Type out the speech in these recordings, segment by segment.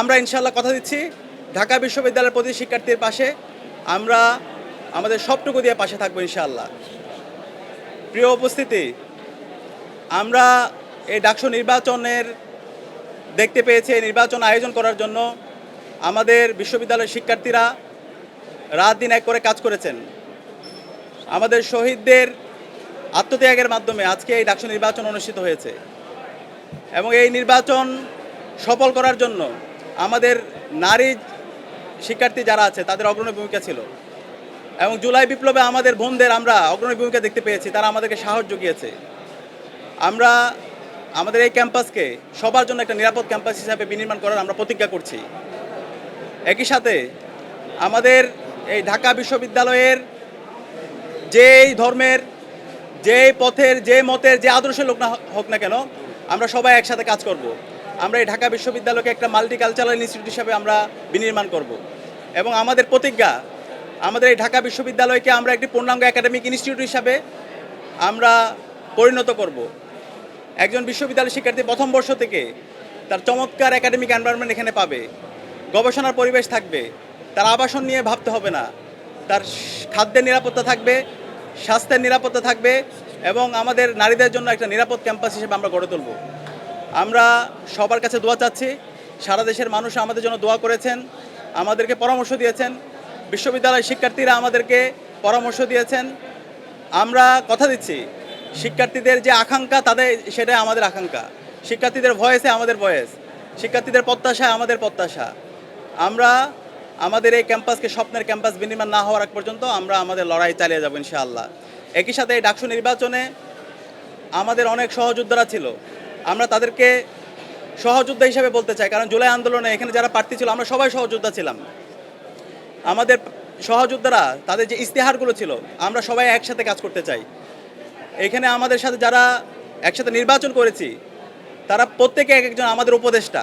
আমরা ইনশাল্লাহ কথা দিচ্ছি। ঢাকা বিশ্ববিদ্যালয়ের প্রতি শিক্ষার্থীর পাশে। আমরা আমাদের সবটুকু দিয়ে পাশে থাকব ইনশাআল্লাহ। প্রিয় উপস্থিতি, আমরা এই ডাকসু নির্বাচনের দেখতে পেয়েছি, এই নির্বাচন আয়োজন করার জন্য আমাদের বিশ্ববিদ্যালয়ের শিক্ষার্থীরা রাত দিন এক করে কাজ করেছেন। আমাদের শহীদদের আত্মত্যাগের মাধ্যমে আজকে এই ডাকসু নির্বাচন অনুষ্ঠিত হয়েছে। এবং এই নির্বাচন সফল করার জন্য আমাদের নারী শিক্ষার্থী যারা আছে, তাদের অগ্রণী ভূমিকা ছিল। এবং জুলাই বিপ্লবে আমাদের বোনদের আমরা অগ্রণী ভূমিকা দেখতে পেয়েছি, তারা আমাদেরকে সাহস জুগিয়েছে। আমরা, আমাদের এই ক্যাম্পাসকে সবার জন্য একটা নিরাপদ ক্যাম্পাস হিসাবে বিনির্মাণ করার আমরা প্রতিজ্ঞা করছি। একই সাথে আমাদের এই ঢাকা বিশ্ববিদ্যালয়ের যেই ধর্মের যে পথের যে মতের, যে আদর্শের লোক না হোক না কেন, আমরা সবাই একসাথে কাজ করব। আমরা এই ঢাকা বিশ্ববিদ্যালয়কে একটা মাল্টি কালচারাল ইনস্টিটিউট হিসাবে আমরা বিনির্মাণ করব। এবং আমাদের প্রতিজ্ঞা, আমাদের এই ঢাকা বিশ্ববিদ্যালয়কে আমরা একটি পূর্ণাঙ্গ একাডেমিক ইনস্টিটিউট হিসাবে আমরা পরিণত করব। একজন বিশ্ববিদ্যালয় শিক্ষার্থী প্রথম বর্ষ থেকে তার চমৎকার একাডেমিক এনভায়রনমেন্ট এখানে পাবে গবেষণার পরিবেশ থাকবে তার আবাসন নিয়ে ভাবতে হবে না তার খাদ্যের নিরাপত্তা থাকবে, স্বাস্থ্যের নিরাপত্তা থাকবে এবং আমাদের নারীদের জন্য একটা নিরাপদ ক্যাম্পাস হিসেবে আমরা গড়ে তুলব আমরা সবার কাছে দোয়া চাচ্ছি। সারা দেশের মানুষ আমাদের জন্য দোয়া করেছেন, আমাদেরকে পরামর্শ দিয়েছেন। বিশ্ববিদ্যালয়ের শিক্ষার্থীরা আমাদেরকে পরামর্শ দিয়েছেন। আমরা কথা দিচ্ছি, শিক্ষার্থীদের যে আকাঙ্ক্ষা, তাদের সেটাই আমাদের আকাঙ্ক্ষা। শিক্ষার্থীদের ভয়েসে আমাদের ভয়েস, শিক্ষার্থীদের প্রত্যাশা আমাদের প্রত্যাশা। আমরা আমাদের এই ক্যাম্পাসকে স্বপ্নের ক্যাম্পাস বিনির্মাণ না হওয়ার আগ পর্যন্ত আমরা আমাদের লড়াই চালিয়ে যাব ইনশাআল্লাহ। একই সাথে এই ডাকসু নির্বাচনে আমাদের অনেক সহযোদ্ধারা ছিল। আমরা তাদেরকে সহযোদ্ধা হিসেবে বলতে চাই, কারণ জুলাই আন্দোলনে এখানে যারা প্রার্থী ছিল, আমরা সবাই সহযোদ্ধা ছিলাম। আমাদের সহযোদ্ধারা, তাদের যে ইস্তেহারগুলো ছিল, আমরা সবাই একসাথে কাজ করতে চাই। এখানে আমাদের সাথে যারা একসাথে নির্বাচন করেছি, তারা প্রত্যেকে এক একজন আমাদের উপদেষ্টা।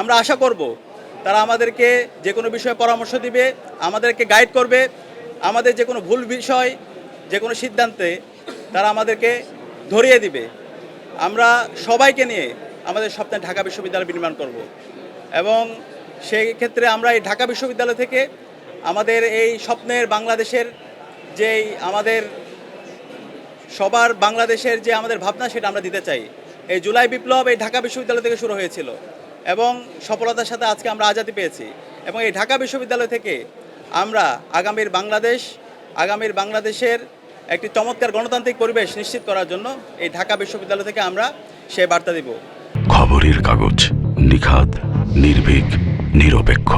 আমরা আশা করব, তারা আমাদেরকে যে কোনো বিষয়ে পরামর্শ দিবে, আমাদেরকে গাইড করবে। আমাদের যে কোনো ভুল বিষয়, যে কোনো সিদ্ধান্তে তারা আমাদেরকে ধরিয়ে দিবে। আমরা সবাইকে নিয়ে আমাদের স্বপ্নে ঢাকা বিশ্ববিদ্যালয় নির্মাণ করব। এবং সেই ক্ষেত্রে আমরা এই ঢাকা বিশ্ববিদ্যালয় থেকে আমাদের এই স্বপ্নের বাংলাদেশের যেই আমাদের সবার বাংলাদেশের যে আমাদের ভাবনা সেটা আমরা দিতে চাই। এই জুলাই বিপ্লব এই ঢাকা বিশ্ববিদ্যালয় থেকে শুরু হয়েছিল এবং সফলতার সাথে আজকে আমরা আজাদি পেয়েছি। এবং এই ঢাকা বিশ্ববিদ্যালয় থেকে আমরা আগামীর বাংলাদেশ, আগামীর বাংলাদেশের একটি চমৎকার গণতান্ত্রিক পরিবেশ নিশ্চিত করার জন্য এই ঢাকা বিশ্ববিদ্যালয় থেকে আমরা সে বার্তা দিব। খবরের কাগজ নিখাত নির্ভীক, নিরপেক্ষ।